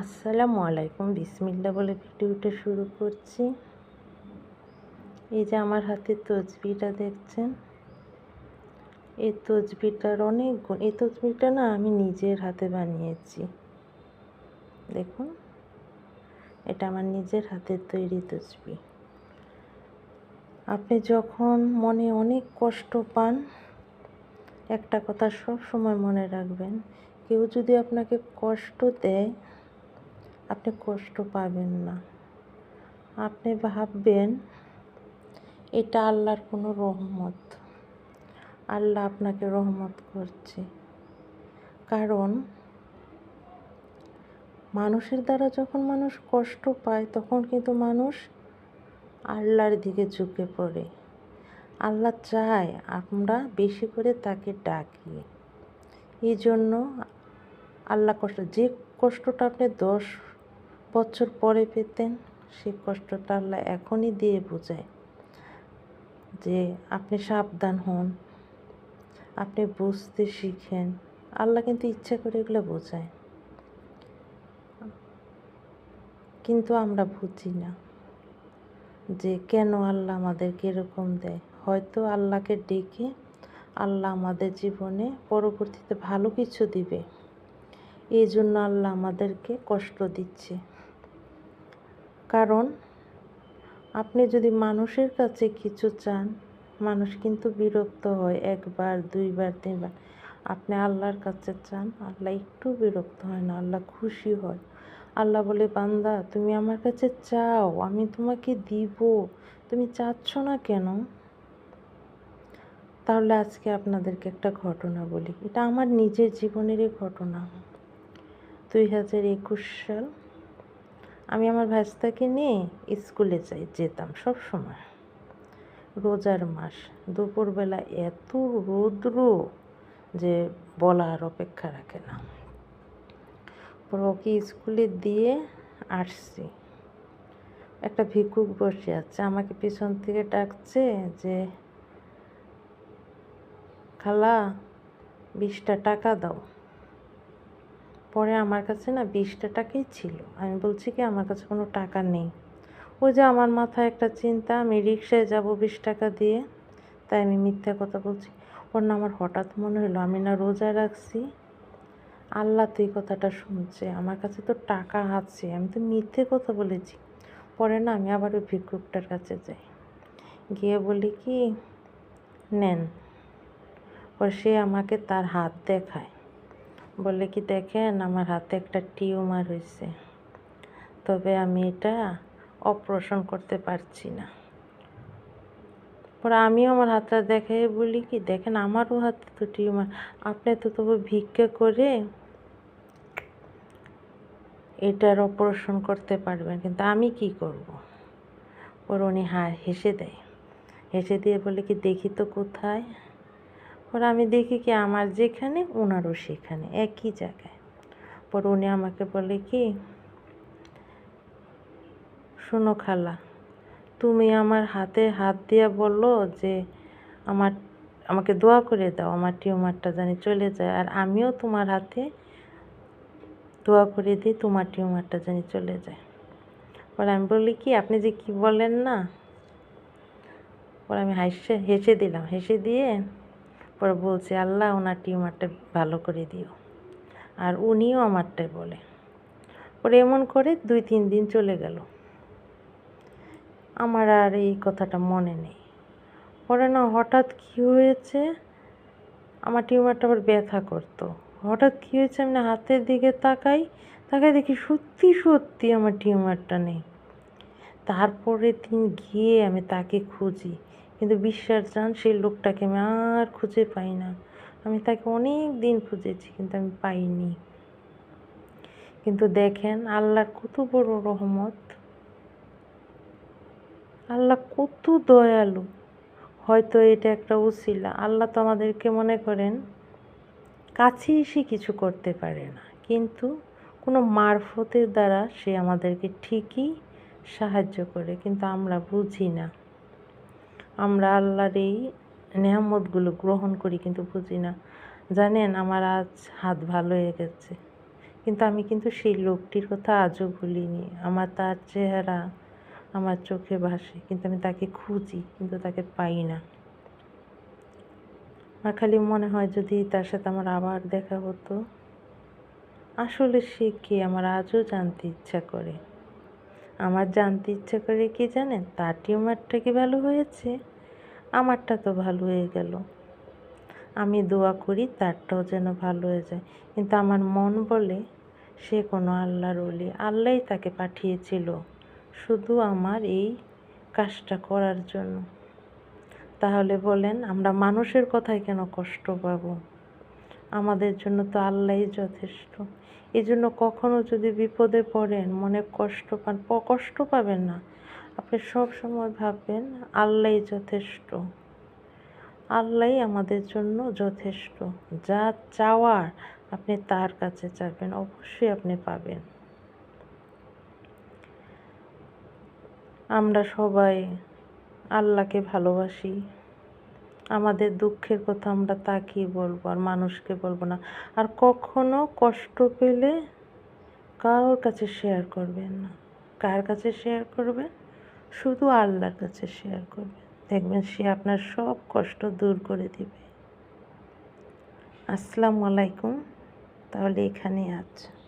আসসালামু আলাইকুম বিসমিল্লা বলে ভিডিওটা শুরু করছি। এই যে আমার হাতে তসবিটা দেখছেন? এই তসবিটার অনেক গুণ, এই তসবিটা না আমি নিজের হাতে বানিয়েছি। দেখুন, এটা আমার নিজের হাতের তৈরি তসবি। আপনি যখন মনে অনেক কষ্ট পান, একটা কথা সব সময় মনে রাখবেন, কেউ যদি আপনাকে কষ্ট দেয় আপনি কষ্ট পাবেন না। আপনি ভাববেন, এটা আল্লাহর কোনো রহমত। আল্লাহ আপনাকে রহমত করছে। কারণ, মানুষের দ্বারা যখন মানুষ কষ্ট পায়, তখন কিন্তু মানুষ আল্লাহর দিকে ঝুঁকে পড়ে। আল্লাহ চায় আমরা বেশি করে তাকে ডাকি। এই জন্য আল্লাহ কষ্ট, যে কষ্টটা আপনি দশ বছর পরে পেতেন সেই কষ্টটা আল্লাহ এখনই দিয়ে বোঝায় যে আপনি সাবধান হন, আপনি বুঝতে শিখেন। আল্লাহ কিন্তু ইচ্ছা করে এগুলো বোঝায়। কিন্তু আমরা বুঝি না যে কেন আল্লাহ আমাদেরকে এরকম দেয়। হয়তো আল্লাহকে ডেকে আল্লাহ আমাদের জীবনে পরবর্তীতে ভালো কিছু দিবে। এই জন্য আল্লাহ আমাদেরকে কষ্ট দিচ্ছে। কারণ আপনি যদি মানুষের কাছে কিছু চান, মানুষ কিন্তু বিরক্ত হয় একবার, দুইবার, তিনবার। আপনি আল্লাহর কাছে চান, আল্লাহ একটু বিরক্ত হয় না, আল্লাহ খুশি হয়। আল্লাহ বলে, বান্দা, তুমি আমার কাছে চাও, আমি তোমাকে দিব। তুমি চাচ্ছ না কেন? তাহলে আজকে আপনাদেরকে একটা ঘটনা বলি। এটা আমার নিজের জীবনেরই ঘটনা। দুই হাজার একুশ সাল আমি আমার ভাস্তাকে নিয়ে স্কুলে যাই, যেতাম সব সময়। রোজার মাস, দুপুরবেলা এত রৌদ্র যে বলার অপেক্ষা রাখে না। ওকে স্কুলে দিয়ে আসছি। একটা ভিক্ষুক বসে আছে, আমাকে পিছন থেকে ডাকছে যে, খালা, বিশটা টাকা দাও। পরে আমার কাছে না বিশটা টাকাই ছিল। আমি বলছি কি, আমার কাছে কোনো টাকা নেই। ওই যে আমার মাথায় একটা চিন্তা, আমি রিক্সায় যাব বিশ টাকা দিয়ে। তাই আমি মিথ্যা কথা বলছি। ওর না আমার হঠাৎ মনে হলো, আমি না রোজা রাখছি। আল্লাহ তো এই কথাটা শুনছে, আমার কাছে তো টাকা আছে, আমি তো মিথ্যে কথা বলেছি। পরে না আমি আবার ওই ভিক্ষুকটার কাছে যাই। গিয়ে বলি কি, নেন। পর সে আমাকে তার হাত দেখায়। বলে কি দেখেন, আমার হাতে একটা টিউমার হয়েছে তবে আমি এটা অপারেশন করতে পারছি না। পরে আমিও আমার হাতটা দেখে বলি কি, দেখেন আমারও হাতে তো টিউমার। আপনি তো তবু ভিক্ষা করে এটার অপারেশন করতে পারবেন, কিন্তু আমি কি করব? ওর উনি হা, হেসে দেয়। হেসে দিয়ে বলে কি, দেখি তো কোথায়? ওরা আমি দেখি কি আমার যেখানে ওনারও সেখানে, একই জায়গায়। পর উনি আমাকে বলে কি, শোনো খালা, তুমি আমার হাতে হাত দিয়ে বলল যে আমার, আমাকে দোয়া করে দাও, আমার টিউমারটা জানি চলে যায়, আর আমিও তোমার হাতে দোয়া করে দিই, তোমার টিউমারটা জানি চলে যায়। পরে আমি বলি কি, আপনি যে কি বলেন না? পরে আমি হাসে, হেসে দিলাম, হেসে দিয়ে পরে বলছে, আল্লাহ ওনার টিউমারটা ভালো করে দিও। আর উনিও আমারটাই বলে। পরে এমন করে দুই, তিন দিন চলে গেল। আমার আর এই কথাটা মনে নেই। পরে না হঠাৎ কী হয়েছে, আমার টিউমারটা আবার ব্যথা করতো। হঠাৎ কী হয়েছে, আমি হাতের দিকে তাকাই তাকাই দেখি সত্যি সত্যি আমার টিউমারটা নেই। তারপরে দিন গিয়ে আমি তাকে খুঁজি। কিন্তু বিশ্বাস যান সেই লোকটাকে আমি আর খুঁজে পাই না। আমি তাকে অনেক দিন খুঁজেছি, কিন্তু আমি পাইনি। কিন্তু দেখেন, আল্লাহর কত বড় রহমত। আল্লাহ কত দয়ালু। হয়তো এটা একটা উসিলা আল্লাহ তো আমাদেরকে মনে করেন, কাছে এসে কিছু করতে পারে না। কিন্তু কোনো মারফতের দ্বারা সে আমাদেরকে ঠিকই সাহায্য করে, কিন্তু আমরা বুঝি না। আমরা আল্লাহর এই নেহামতগুলো গ্রহণ করি কিন্তু বুঝি না। জানেন, আমার আজ হাত ভালো হয়ে গেছে। কিন্তু আমি কিন্তু সেই লোকটির কথা আজও ভুলিনি। আমার তার চেহারা আমার চোখে ভাসে, কিন্তু আমি তাকে খুঁজি, কিন্তু তাকে পাই না। আমার খালি মনে হয় যদি তার সাথে আমার আবার দেখা হতো, আসলে সে কে আমার আজও জানতে ইচ্ছা করে। আমার জানতে ইচ্ছে করে কি জানেন, তার টিউমারটা কি ভালো হয়েছে? আমারটা তো ভালো হয়ে গেল। আমি দোয়া করি তারটাও যেন ভালো হয়ে যায়। কিন্তু আমার মন বলে সে কোনো আল্লাহর অলি আল্লাহই তাকে পাঠিয়েছিল শুধু আমার এই কাজটা করার জন্য। তাহলে বলেন, আমরা মানুষের কথায় কেন কষ্ট পাবো? আমাদের জন্য তো আল্লাহই যথেষ্ট। এই জন্য কখনো যদি বিপদে পড়েন, মনে কষ্ট পান কষ্ট পাবেন না। আপনি সব সময় ভাববেন, আল্লাহই যথেষ্ট। আল্লাহই আমাদের জন্য যথেষ্ট। যা চাওয়ার আপনি তার কাছে চাইবেন অবশ্যই আপনি পাবেন। আমরা সবাই আল্লাহকে ভালোবাসি। আমাদের দুঃখের কথা আমরা তাকেই বলব আর মানুষকে বলব না। আর কখনো কষ্ট পেলে কারোর কাছে শেয়ার করবেন না। কার কাছে শেয়ার করবেন? শুধু আল্লাহর কাছে শেয়ার করবেন। দেখবেন সে আপনার সব কষ্ট দূর করে দিবে। আসসালামু আলাইকুম। তাহলে এখানেই আছে